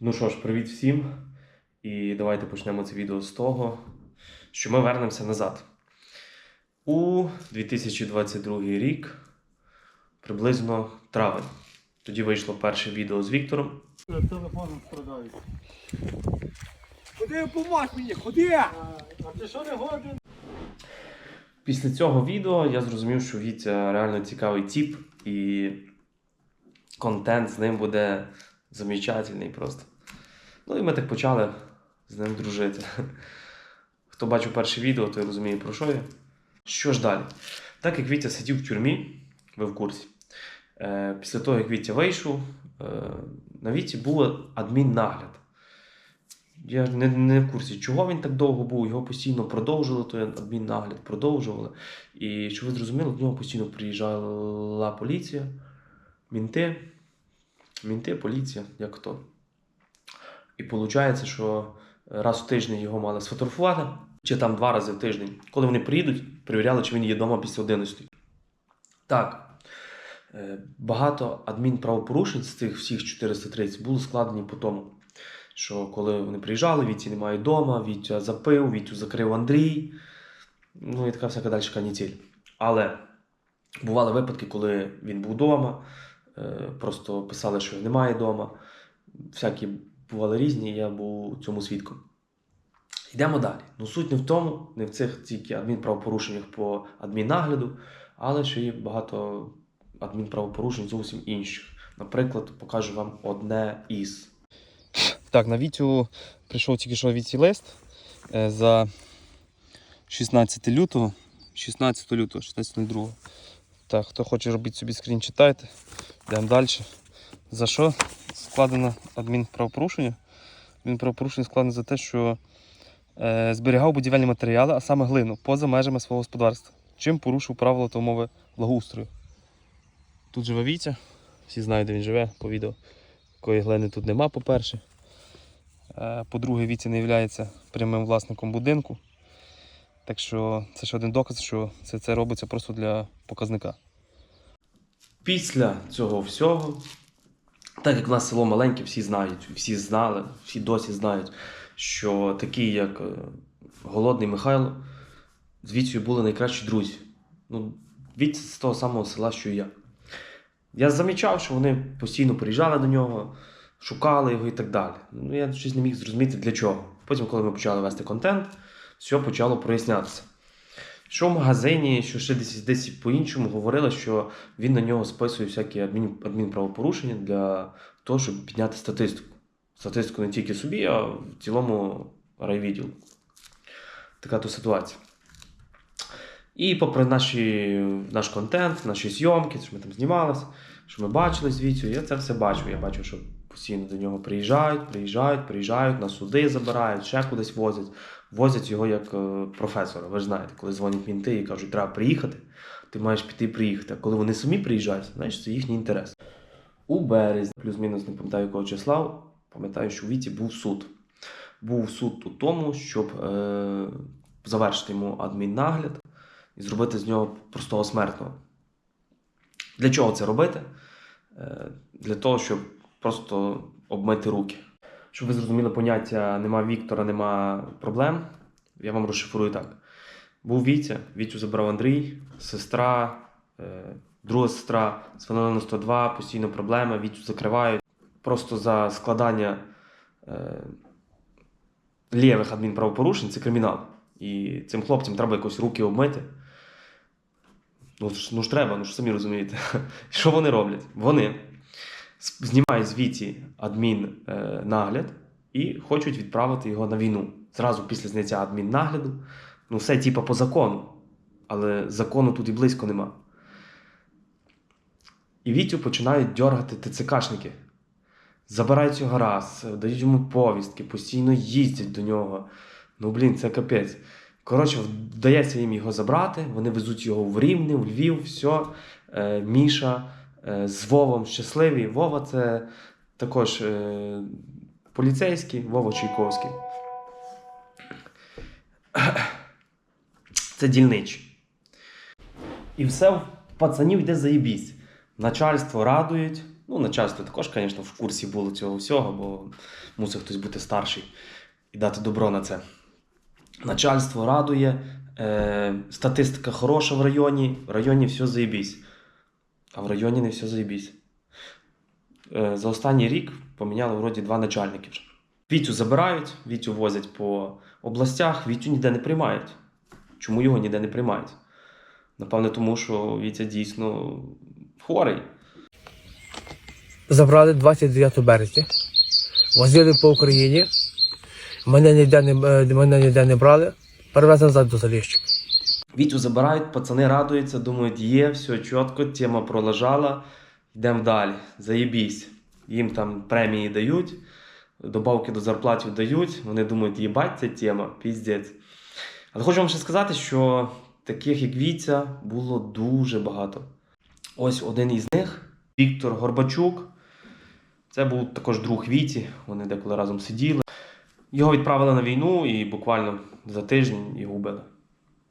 Ну що ж, привіт всім. І давайте почнемо це відео з того, що ми вернемося назад. У 2022 рік, приблизно травень. Тоді вийшло перше відео з Віктором. Телефоном страдають. Ходи помаш мені, ходи! А ти що не годен? Після цього відео я зрозумів, що Вітя реально цікавий тіп, і контент з ним буде замечательний просто. Ну і ми так почали з ним дружити. Хто бачив перше відео, той розуміє, про що я. Що ж далі? Так як Вітя сидів в тюрмі, ви в курсі. Е, після того, як Вітя вийшов, е, на Віті був адміннагляд. Я не, не в курсі, чого він так довго був, його постійно продовжували, той адміннагляд продовжували. І щоб ви зрозуміли, до нього постійно приїжджала поліція, мінти, мінти, поліція, як хто. І виходить, що раз в тиждень його мали сфотографувати, чи там два рази в тиждень. Коли вони приїдуть, перевіряли, чи він є вдома після 11. Так. е, Багато адмінправопорушень з цих всіх 430 були складені по тому, що коли вони приїжджали, Віті немає вдома, Вітя запив, Вітю закрив Андрій. Ну і така всяка далі канітель. Але бували випадки, коли він був вдома, просто писали, що немає вдома. Всякі бували різні, я був цьому свідком. Йдемо далі. Ну, суть не в тому, не в цих тільки адмінправопорушеннях по адміннагляду, але ще є багато адмінправопорушень зовсім інших. Наприклад, покажу вам одне із. Так, на Вітю прийшов тільки що Віті лист е, за 16 лютого. 16 лютого, 16.02. Так, хто хоче робити собі скрін, читайте. Йдемо далі. За що складено адмінправопорушення? Адмінправопорушення складено за те, що е, зберігав будівельні матеріали, а саме глину, поза межами свого господарства. Чим порушив правила та умови благоустрою. Тут живе Вітя. Всі знають, де він живе по відео. Такої глини тут нема, по-перше. Е, По-друге, Віця не є прямим власником будинку. Так що це ще один доказ, що це, це робиться просто для показника. Після цього всього, так як в нас село маленьке, всі знають, всі знали, всі досі знають, що такі, як е, Голодний Михайло, з Вітєю були найкращі друзі. Ну, Вітя з того самого села, що і я. Я замічав, що вони постійно приїжджали до нього, шукали його і так далі. Ну, я щось не міг зрозуміти для чого. Потім, коли ми почали вести контент, все почало прояснятися. Що в магазині, що ще десь десь по-іншому говорили, що він на нього списує всякі адмін, адмінправопорушення для того, щоб підняти статистику. Статистику не тільки собі, а в цілому райвідділу. Така то ситуація. І попри наші, наш контент, наші зйомки, що ми там знімалися, що ми бачили з Вітю, я це все бачу. Я бачу, що постійно до нього приїжджають, приїжджають, приїжджають, на суди забирають, ще кудись возять. Возять його як е, професора. Ви ж знаєте, коли дзвонять мінти і кажуть, треба приїхати, ти маєш піти приїхати. А коли вони самі приїжджають, знаєш, це їхній інтерес. У березні, плюс-мінус не пам'ятаю якого числа, пам'ятаю, що у Віті був суд. Був суд у тому, щоб е, завершити йому адміннагляд і зробити з нього простого смертного. Для чого це робити? Е, Для того, щоб просто обмити руки. Щоб ви зрозуміли поняття нема Віктора, нема проблем, я вам розшифрую так. Був Вітя, Вітю забрав Андрій, сестра, е, друга сестра, дзвонила на 102, постійно проблеми, Вітю закривають. Просто за складання е, лівих адмінправопорушень це кримінал. І цим хлопцям треба якось руки обмити. Ну ну ж треба, ну ж самі розумієте. Що вони роблять? Вони знімають з Віті адміннагляд і хочуть відправити його на війну. Зразу після зняття адміннагляду. Ну, все типа по закону. Але закону тут і близько нема. І Вітю починають дьоргати ТЦКшники. Забирають його раз, дають йому повістки, постійно їздять до нього. Ну, блін, це капець. Коротше, вдається їм його забрати, вони везуть його в Рівне, в Львів, все. Е, Міша е, з Вовом щасливі. Вова це також е, поліцейський, Вова Чайковський. Це дільничий. І все в пацанів йде заєбісь. Начальство радують, Ну, начальство також, звісно, в курсі було цього всього, бо мусив хтось бути старший і дати добро на це. Начальство радує, е, статистика хороша в районі, в районі все заєбісь. А в районі не все заєбісь. Е, за останній рік поміняли вроді два начальники вже. Вітю забирають, Вітю возять по областях, Вітю ніде не приймають. Чому його ніде не приймають? Напевне, тому що Вітя дійсно хворий. забрали 29 березня, возили по Україні, мене ніде не, е, мене ніде не брали, перевезли назад до Заліщика. Вітю забирають, пацани радуються, думають, є, все чітко, тема пролежала, йдемо далі. Заєбісь. Їм там премії дають, добавки до зарплатів дають. Вони думають, їбать, ця тема, піздець. Але хочу вам ще сказати, що таких, як Вітя, було дуже багато. Ось один із них Віктор Горбачук. Це був також друг Віті, вони деколи разом сиділи. Його відправили на війну і буквально за тиждень його вбили.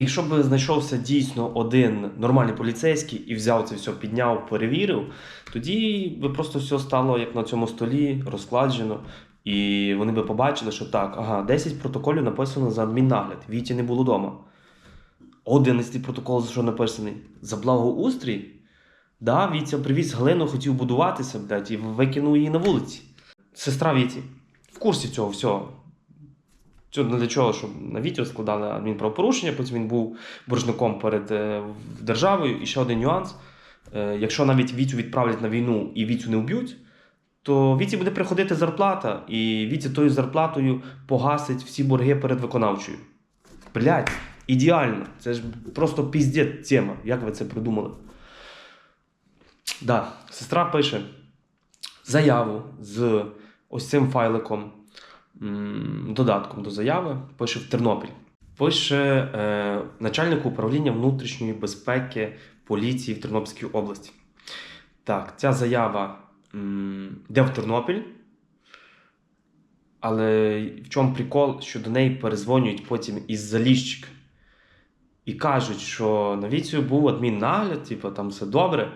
Якщо б знайшовся дійсно один нормальний поліцейський і взяв це все, підняв, перевірив, тоді би просто все стало як на цьому столі, розкладжено. І вони би побачили, що так, ага, 10 протоколів написано за адміннагляд. Віті не було вдома. 11 протокол за що написаний? За благоустрій? Да, Вітя привіз глину, хотів будуватися, блядь, і викинув її на вулиці. Сестра Віті в курсі цього всього. Це для чого, щоб на Вітю складали адмінправопорушення, потім він був боржником перед е, державою. І ще один нюанс: е, якщо навіть Вітю відправлять на війну і Вітю не вб'ють, то Віті буде приходити зарплата, і Вітя тою зарплатою погасить всі борги перед виконавчою. Блять, ідеально. Це ж просто піздець тема. Як ви це придумали? Да, сестра пише заяву з ось цим файликом, додатком до заяви, пише в Тернопіль. Пише е, начальнику управління внутрішньої безпеки поліції в Тернопільській області. Так, ця заява йде в Тернопіль. Але в чому прикол, що до неї перезвонюють потім із Заліщик і кажуть, що на Віцію був адміннагляд, типу, там все добре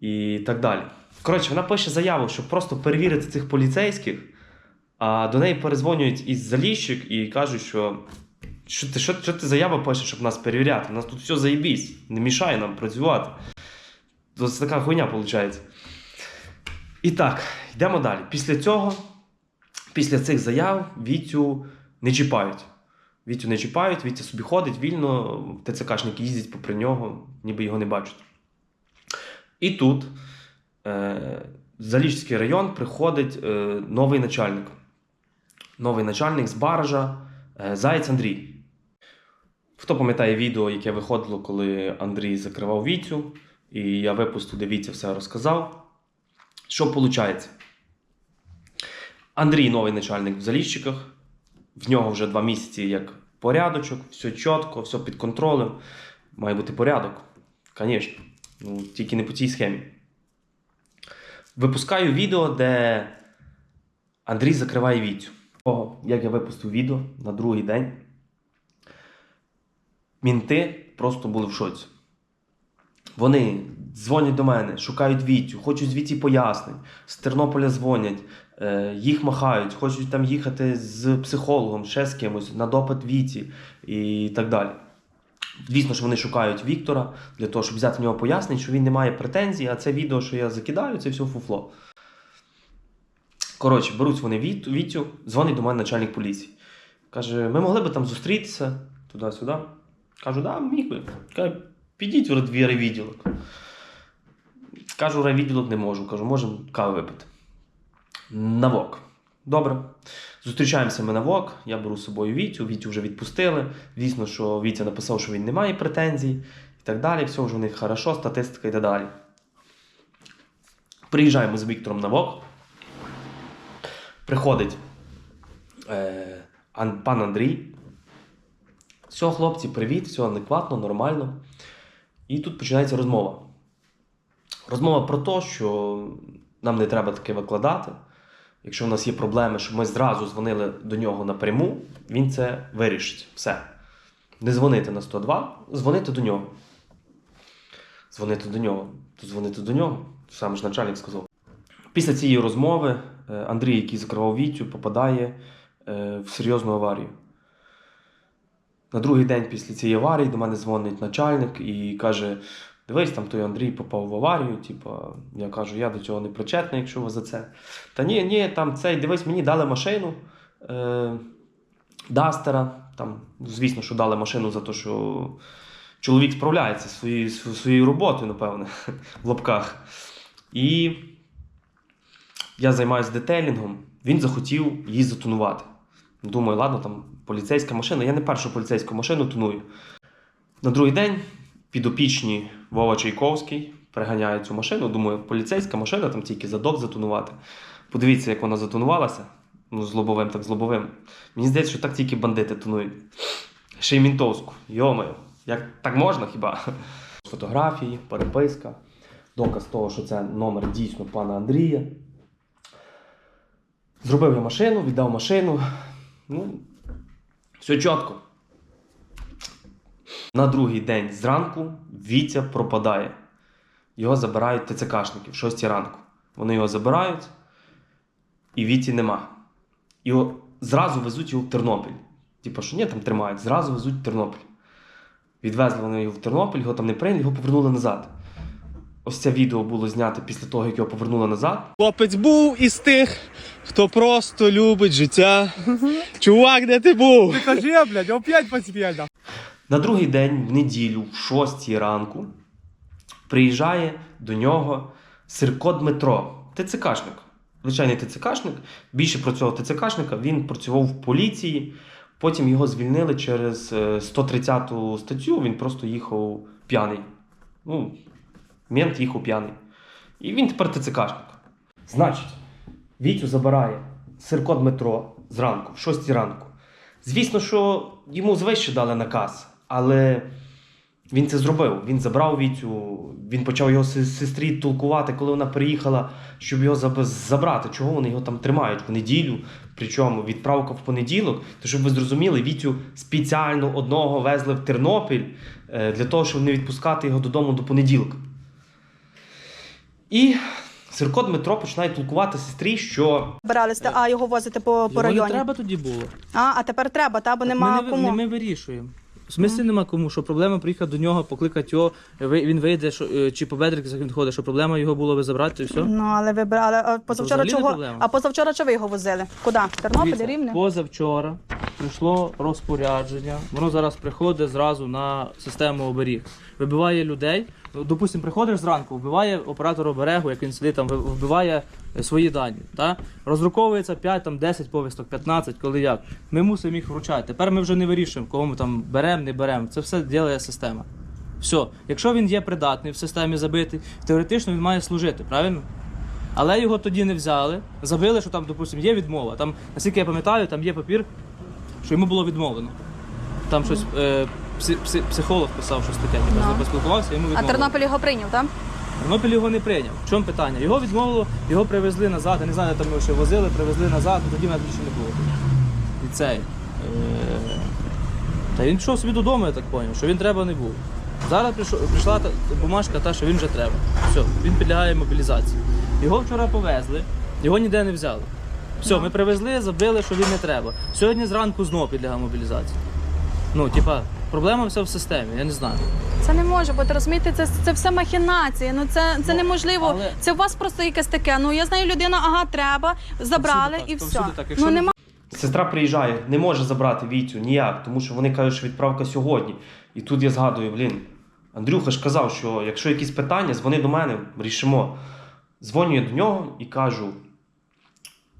і так далі. Коротше, вона пише заяву, щоб просто перевірити цих поліцейських, а до неї перезвонюють із Заліщик і кажуть, що що ти, що, що ти заява пишеш, щоб нас перевіряти? У нас тут все заєбісь, не мішає нам працювати. То це така хуйня виходить. І так, йдемо далі. Після цього, після цих заяв, Вітю не чіпають. Вітю не чіпають, Вітя собі ходить вільно, ТЦКшники їздять попри нього, ніби його не бачать. І тут е, в Заліжський район приходить е, новий начальник. Новий начальник з баража е, Заєць Андрій. Хто пам'ятає відео, яке виходило, коли Андрій закривав Вітю, і я випустив, де Вітя все розказав. Що виходить? Андрій новий начальник в Заліщиках. В нього вже два місяці як порядочок, все чітко, все під контролем. Має бути порядок. Звісно. Ну, тільки не по цій схемі. Випускаю відео, де Андрій закриває Вітю. Того, як я випустив відео на другий день, мінти просто були в шоці. Вони дзвонять до мене, шукають Вітю, хочуть з пояснень. З Тернополя дзвонять, е, їх махають, хочуть там їхати з психологом, ще з кимось, на допит Віті і так далі. Звісно ж, вони шукають Віктора для того, щоб взяти в нього пояснень, що він не має претензій, а це відео, що я закидаю, це все фуфло. Коротше, беруть вони Віт, Вітю, дзвонить до мене начальник поліції. Каже, ми могли би там зустрітися туди-сюди. Кажу, да, міг би. Каже, підіть в райвідділок. Кажу, райвідділок не можу. Кажу, можемо кави випити. На вок. Добре. Зустрічаємося ми на ВОК, я беру з собою Вітю, Вітю вже відпустили. Звісно, що Вітя написав, що він не має претензій і так далі. Все вже у них хорошо, статистика йде далі. Приїжджаємо з Віктором на ВОК. Приходить е, пан Андрій. Все, хлопці, привіт, все адекватно, нормально. І тут починається розмова. Розмова про те, що нам не треба таке викладати. Якщо в нас є проблеми, щоб ми зразу дзвонили до нього напряму, він це вирішить. Все. Не дзвонити на 102, дзвонити до нього. Дзвонити до нього. То дзвонити до нього. Сам ж начальник сказав. Після цієї розмови Андрій, який закривав Вітю, попадає е, в серйозну аварію. На другий день після цієї аварії до мене дзвонить начальник і каже: Дивись, там той Андрій попав в аварію. Типа, я кажу, я до цього не причетний, якщо ви за це. Та ні, ні, там цей, дивись, мені дали машину е, Дастера. Там, звісно, що дали машину за те, що чоловік справляється зі своєю, своєю роботою, напевне, в лапках. І я займаюся детейлінгом, він захотів її затонувати. Думаю, ладно, там поліцейська машина. Я не першу поліцейську машину тоную. На другий день підопічні Вова Чайковський приганяє цю машину. Думаю, поліцейська машина, там тільки задок затонувати. Подивіться, як вона затонувалася. Ну, з лобовим, так з лобовим. Мені здається, що так тільки бандити тонують. Ще й мінтовську. Йомаю, як так можна хіба? Фотографії, переписка, доказ того, що це номер дійсно пана Андрія. Зробив я машину, віддав машину. Ну, все чітко. На другий день зранку Вітя пропадає. Його забирають ТЦКшники в 6 ранку. Вони його забирають, і Віті нема. Його зразу везуть його в Тернопіль. Типа, що ні, там тримають, зразу везуть в Тернопіль. Відвезли вони його в Тернопіль, його там не прийняли, його повернули назад. Ось це відео було знято після того, як його повернули назад. Хлопець був із тих, хто просто любить життя. Чувак, де ти був? Ти Кажи, блядь, опять поспєда. На другий день, в неділю, в 6 ранку, приїжджає до нього Сирко Дмитро, ТЦКшник. Звичайний ТЦКшник. Більше про цього ТЦКшника він працював в поліції. Потім його звільнили через е, 130 статтю. Він просто їхав п'яний. Ну, мент їхав п'яний. І він тепер ТЦКшник. Значить, Вітю забирає Сирко Дмитро зранку, в 6 ранку. Звісно, що йому звище дали наказ, але він це зробив. Він забрав Вітю, він почав його сестрі толкувати, коли вона приїхала, щоб його забрати. Чого вони його там тримають в неділю? Причому відправка в понеділок. То щоб ви зрозуміли, Вітю спеціально одного везли в Тернопіль е, для того, щоб не відпускати його додому до понеділка. І Сирко Дмитро починає толкувати сестрі, що Збиралися, а його возити по, по Його не районі. треба тоді було. А, а тепер треба, та, бо нема ми, не, кому. не ми вирішуємо. В смислі нема кому, що проблема приїхати до нього, покликати його, ви- він вийде, що, е, чи по бедриках він ходить, що проблема його було би забрати, і все. Ну, але ви брали. А позавчора взагалі не чого? проблема. А позавчора чого ви його возили? Куди? Тернопіль, Дивіться, Рівне? Позавчора прийшло розпорядження, воно зараз приходить зразу на систему оберіг. Вибиває людей. Допустимо, приходиш зранку, вбиває оператор оберегу, як він сидить там, вбиває свої дані. Та? Роздруковується 5, там, 10 повісток, 15, коли як. Ми мусимо їх вручати. Тепер ми вже не вирішуємо, кого ми там беремо, не беремо. Це все ділає система. Все. Якщо він є придатний в системі забитий, теоретично він має служити, правильно? Але його тоді не взяли, забили, що там, допустимо, є відмова. Там, наскільки я пам'ятаю, там є папір, що йому було відмовлено. Там щось е, псі- псі- психолог писав щось таке, типу, Ну. поспілкувався, йому А відмовили. Тернопіль його прийняв, так? Тернопіль його не прийняв. В чому питання? Його відмовило, його привезли назад. Я не знаю, там його ще возили, привезли назад, тоді мене більше не було. І цей. Е, та він пішов собі додому, я так зрозумів, що він треба не був. Зараз прийшов, прийшла та, бумажка, та, що він вже треба. Все, він підлягає мобілізації. Його вчора повезли, його ніде не взяли. Все, ми привезли, забили, що він не треба. Сьогодні зранку знову підлягає мобілізації. Ну, типа, проблема вся в системі, я не знаю. Це не може бути, розумієте, це, це все махінації. Ну це, це неможливо. але- Це у вас просто якесь таке. Ну я знаю, людина, ага, треба, забрали так, і все. так. Якщо Ну не- нема. Сестра приїжджає, не може забрати Вітю ніяк, тому що вони кажуть, що відправка сьогодні. І тут я згадую, блін, Андрюха ж казав, що якщо якісь питання, дзвони до мене, рішимо. Дзвоню я до нього і кажу: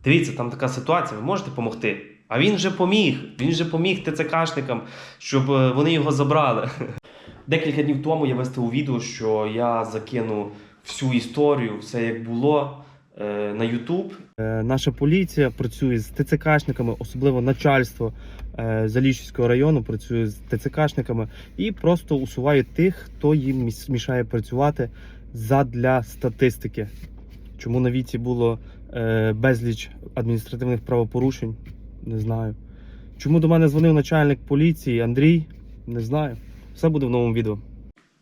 дивіться, там така ситуація, ви можете допомогти? А він вже поміг, він вже поміг ТЦКшникам, щоб е, вони його забрали. Декілька днів тому я виставив відео, що я закину всю історію, все як було е, на YouTube. Е, Наша поліція працює з ТЦКшниками, особливо начальство Заліщицького району працює з ТЦКшниками і просто усуває тих, хто їм мішає працювати задля статистики. Чому на віці було безліч адміністративних правопорушень? Не знаю. Чому до мене дзвонив начальник поліції Андрій? Не знаю. Все буде в новому відео.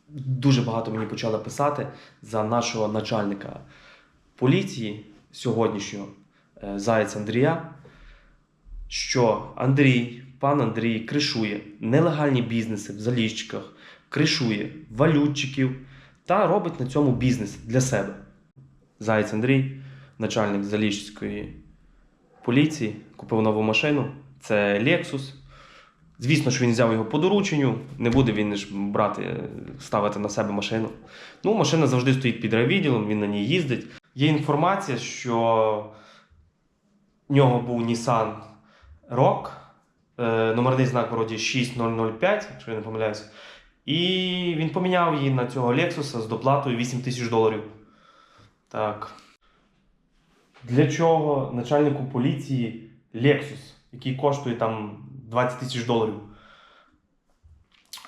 Дуже багато мені почали писати за нашого начальника поліції. сьогоднішнього е, зайця Андрія, що Андрій, пан Андрій кришує нелегальні бізнеси в заліщиках, кришує валютчиків та робить на цьому бізнес для себе. Заєць Андрій, начальник Заліщицької поліції, купив нову машину. Це Lexus. Звісно, що він взяв його по дорученню, не буде він ж брати, ставити на себе машину. Ну, машина завжди стоїть під райвідділом, він на ній їздить. Є інформація, що в нього був Nissan Rock, е, номерний знак вроді 6005, якщо я не помиляюся. І він поміняв її на цього Lexus з доплатою 8 тисяч доларів. Так. Для чого начальнику поліції Lexus, який коштує там 20 тисяч доларів?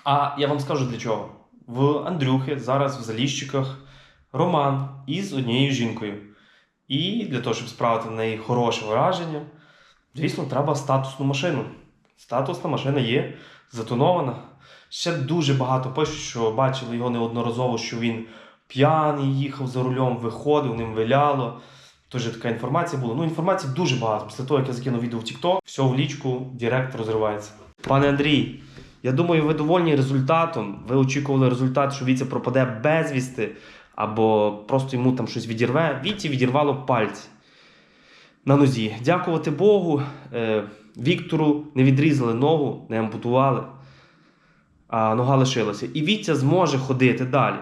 А я вам скажу для чого. В Андрюхи зараз в Заліщиках роман із однією жінкою. І для того, щоб справити на неї хороше враження, звісно, треба статусну машину. Статусна машина є, затонована. Ще дуже багато пишуть, що бачили його неодноразово, що він п'яний їхав за рулем, виходив, ним виляло. Тож така інформація була. Ну, інформації дуже багато. Після того, як я закинув відео в TikTok, все в лічку, Директ розривається. Пане Андрій, я думаю, ви довольні результатом. Ви очікували результат, що Віця пропаде безвісти, або просто йому там щось відірве. Віці відірвало пальці на нозі. Дякувати Богу. Е, Віктору не відрізали ногу, не ампутували, а нога лишилася. І Вітя зможе ходити далі.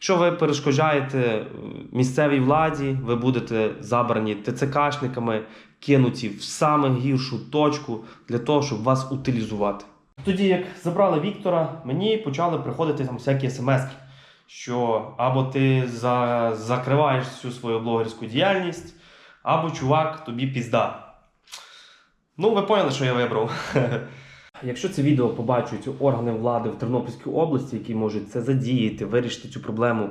Якщо ви перешкоджаєте е, місцевій владі, ви будете забрані ТЦКшниками, кинуті в саме гіршу точку для того, щоб вас утилізувати. Тоді, як забрали Віктора, мені почали приходити там всякі смс, що або ти за... закриваєш всю свою блогерську діяльність, або чувак, тобі пізда. Ну, ви поняли, що я вибрав. Якщо це відео побачать органи влади в Тернопільській області, які можуть це задіяти, вирішити цю проблему